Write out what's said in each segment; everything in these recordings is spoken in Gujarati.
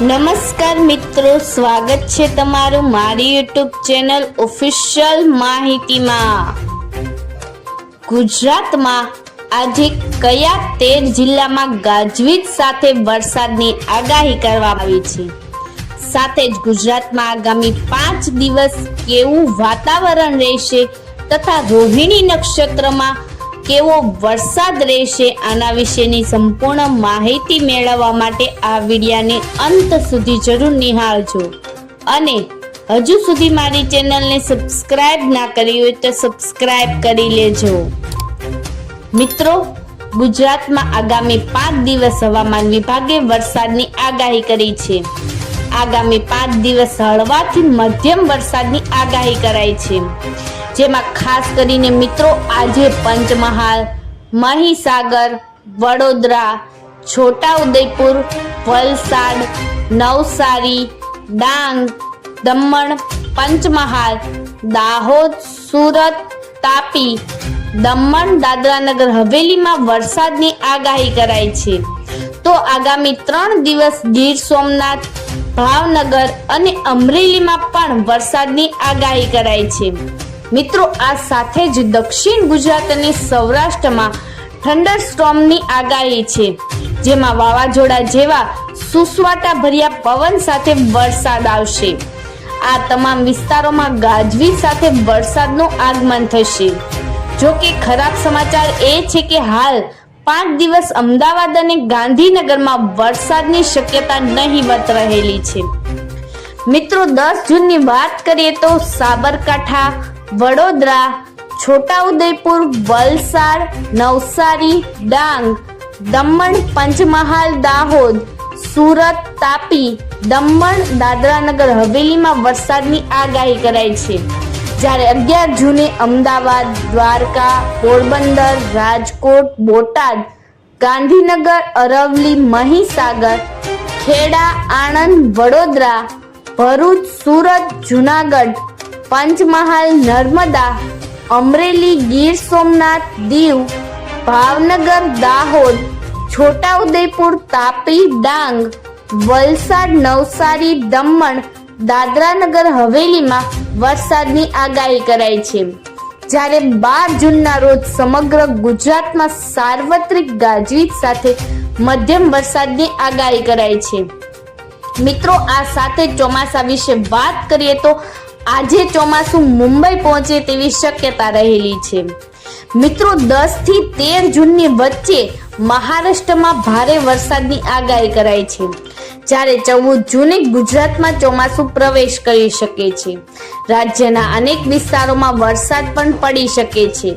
નમસ્કાર મિત્રો, સ્વાગત છે તમારું મારી યુટ્યુબ ચેનલ ઓફિશિયલ માહિતીમાં. ગુજરાતમાં આજે કયા તેર જિલ્લામાં ગાજવીજ સાથે વરસાદની આગાહી કરવામાં આવી છે? સાથે જ ગુજરાતમાં આગામી પાંચ દિવસ કેવું વાતાવરણ રહેશે તથા રોહિણી નક્ષત્રમાં કેવો વરસાદ રહેશે આના વિશેની સંપૂર્ણ માહિતી મેળવવા માટે આ વિડિયાને અંત સુધી જરૂર નિહાળજો. અને હજુ સુધી મારી ચેનલને સબસ્ક્રાઇબ ના કરી હોય તો સબસ્ક્રાઇબ કરી લેજો. મિત્રો, ગુજરાતમાં આગામી પાંચ દિવસ હવામાન વિભાગે વરસાદની આગાહી કરી છે. આગામી પાંચ દિવસ હળવાથી મધ્યમ વરસાદની આગાહી કરાઈ છે. જેમાં ખાસ કરીને મિત્રો આજે પંચમહાલ, મહીસાગર, વડોદરા, છોટાઉદેપુર, વલસાડ, નવસારી, ડાંગ, દમણ, પંચમહાલ, દાહોદ, સુરત, તાપી, દમણ, દાદરાનગર હવેલીમાં વરસાદની આગાહી કરાઈ છે. તો આગામી ત્રણ દિવસ ગીર સોમનાથ, ભાવનગર અને અમરેલીમાં પણ વરસાદની આગાહી કરાઈ છે. મિત્રો, આ સાથે જ દક્ષિણ ગુજરાત અને સૌરાષ્ટ્રમાં થંડર સ્ટોર્મની આગાહી છે, જેમાં વાવાઝોડા જેવા સુસવાટા ભર્યા પવન સાથે વરસાદ આવશે. આ તમામ વિસ્તારોમાં ગાજવીજ સાથે વરસાદનું આગમન થશે. જો કે ખરાબ સમાચાર એ છે કે હાલ પાંચ દિવસ અમદાવાદ અને ગાંધીનગરમાં વરસાદની શક્યતા નહીવત રહેલી છે. મિત્રો, દસ જૂનની વાત કરીએ તો સાબરકાંઠા વડોદરા, છોટાઉદેપુર, વલસાડ, નવસારી, ડાંગ, દમણ, પંચમહાલ, દાહોદ, સુરત, તાપી, દમણ, દાદરાનગર, હવેલીમાં વરસાદની આગાહી કરાઈ છે. જ્યારે અગિયાર જૂને અમદાવાદ, દ્વારકા, પોરબંદર, રાજકોટ, બોટાદ, ગાંધીનગર અરવલી મહીસાગર, ખેડા, આણંદ, વડોદરા, ભરૂચ, સુરત, જુનાગઢ પંચમહાલ નર્મદા, અમરેલી ગીર સોમનાથ દીવ, ભાવનગર દાહોદ, છોટાઉદેપુર તાપી ડાંગ, વલસાડ નવસારી દમણ, દાદરાનગર હવેલીમાં વરસાદની આગાહી કરાઈ છે. જ્યારે બાર જૂનના રોજ સમગ્ર ગુજરાતમાં સાર્વત્રિક ગાજવીજ સાથે મધ્યમ વરસાદની આગાહી કરાઈ છે. મિત્રો, આ સાથે ચોમાસા વિશે વાત કરીએ તો આજે ચોમાસું મુંબઈ પહોંચે તેવી શક્યતા રહેલી છે. મિત્રો, દસથી તેર જૂનની વચ્ચે મહારાષ્ટ્રમાં ભારે વરસાદની આગાહી કરાઈ છે. જ્યારે ચૌદ જૂને ગુજરાતમાં ચોમાસું પ્રવેશ કરી શકે છે. રાજ્યના અનેક વિસ્તારોમાં વરસાદ પણ પડી શકે છે.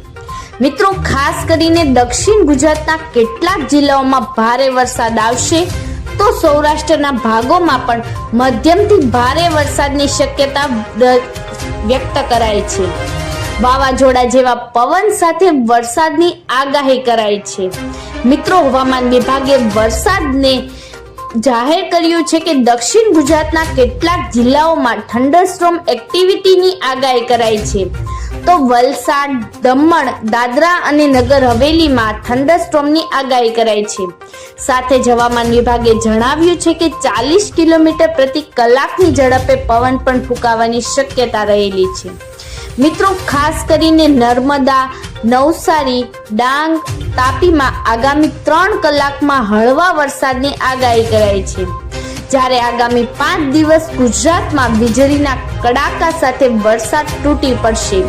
મિત્રો, ખાસ કરીને દક્ષિણ ગુજરાતના કેટલાક જિલ્લાઓમાં ભારે વરસાદ આવશે. તો સૌરાષ્ટ્રના ભાગોમાં પણ મધ્યમથી ભારે વરસાદની શક્યતા વ્યક્ત કરાય છે. વાવાઝોડા જેવા પવન સાથે વરસાદની આગાહી કરાઈ છે. મિત્રો, હવામાન વિભાગે વરસાદને જાહેર કર્યું છે કે દક્ષિણ ગુજરાતના કેટલાક જિલ્લાઓમાં થંડરસ્ટ્રોમ એક્ટિવિટીની આગાહી કરાઈ છે. તો વલસાડ, દમણ, દાદરા અને નગર હવેલીમાં થંડરસ્ટ્રોમની આગાહી કરાઈ છે. સાથે જ હવામાન વિભાગે જણાવ્યું છે કે ચાલીસ કિલોમીટર પ્રતિ કલાકની ઝડપે પવન પણ ફૂંકાવાની શક્યતા રહેલી છે. મિત્રો, ખાસ કરીને નર્મદા, નવસારી, ડાંગ, તાપીમાં આગામી ત્રણ કલાકમાં હળવા વરસાદની આગાહી કરાઈ છે. જ્યારે આગામી પાંચ દિવસ ગુજરાતમાં વીજળીના કડાકા સાથે વરસાદ તૂટી પડશે.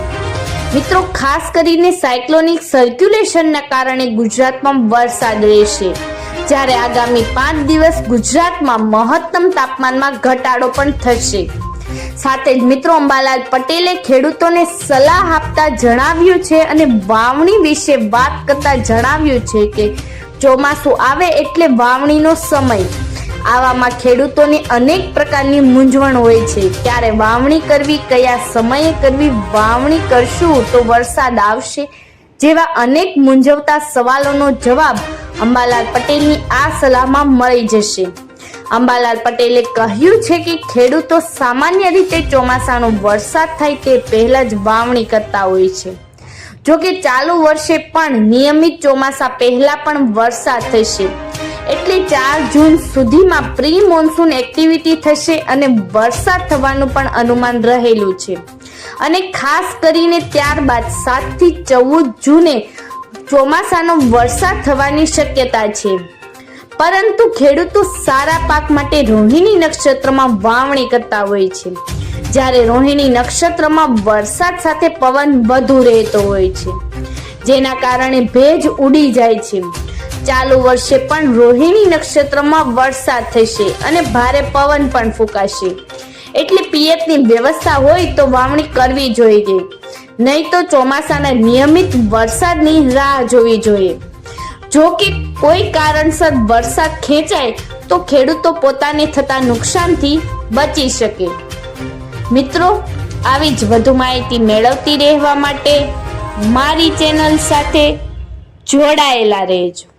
મિત્રો, ખાસ કરીને સાયક્લોનિક સર્ક્યુલેશનના કારણે ગુજરાતમાં વરસાદ રહેશે. જ્યારે આગામી પાંચ દિવસ ગુજરાતમાં મહત્તમ તાપમાનમાં ઘટાડો પણ થશે. સાથે જ મિત્રો, અંબાલાલ પટેલે ખેડૂતોને સલાહ આપતા જણાવ્યું છે અને વાવણી વિશે વાત કરતા જણાવ્યું છે કે ચોમાસું આવે એટલે વાવણીનો સમય. આવામાં ખેડૂતોની અનેક પ્રકારની મૂંઝવણ હોય છે. ક્યારે વાવણી કરવી, કયા સમયે કરવી, વાવણી કરશું તો વરસાદ આવશે જેવા અનેક મૂંઝવતા સવાલોનો જવાબ અંબાલાલ પટેલની આ સલાહમાં મળી જશે. અંબાલાલ પટેલે કહ્યું છે કે ખેડૂતો સામાન્ય રીતે ચોમાસાનો વરસાદ થાય તે પહેલા જ વાવણી કરતા હોય છે. જો કે ચાલુ વર્ષે પણ નિયમિત ચોમાસા પહેલા પણ વરસાદ થશે. એટલે ચાર જૂન સુધીમાં પ્રી મોન્સૂન એક્ટિવિટી થશે અને વરસાદ થવાનું પણ અનુમાન રહેલું છે. અને ખાસ કરીને ત્યારબાદ સાતથી ચૌદ જૂને ચોમાસાનો વરસાદ થવાની શક્યતા છે. પરંતુ ખેડૂતો સારા પાક માટે રોહિણી નક્ષત્રમાં વાવણી કરતા હોય છે. જ્યારે રોહિણી નક્ષત્રમાં વરસાદ સાથે પવન વધુ રહેતો હોય છે. જેના કારણે ભેજ ઉડી જાય છે. ચાલુ વર્ષે પણ રોહિણી નક્ષત્રમાં વરસાદ થશે અને ભારે પવન પણ ફૂંકાશે. એટલે પિયતની વ્યવસ્થા હોય તો વાવણી કરવી જોઈએ. નહીં તો ચોમાસાના નિયમિત વરસાદની રાહ જોવી જોઈએ. જો કે કોઈ કારણસર વરસાદ ખેંચાય, તો ખેડૂતો પોતાને થતા નુકસાનથી બચી શકે. મિત્રો, આવી જ વધુ માહિતી મેળવતી રહેવા માટે મારી ચેનલ સાથે જોડાયેલા રહેજો.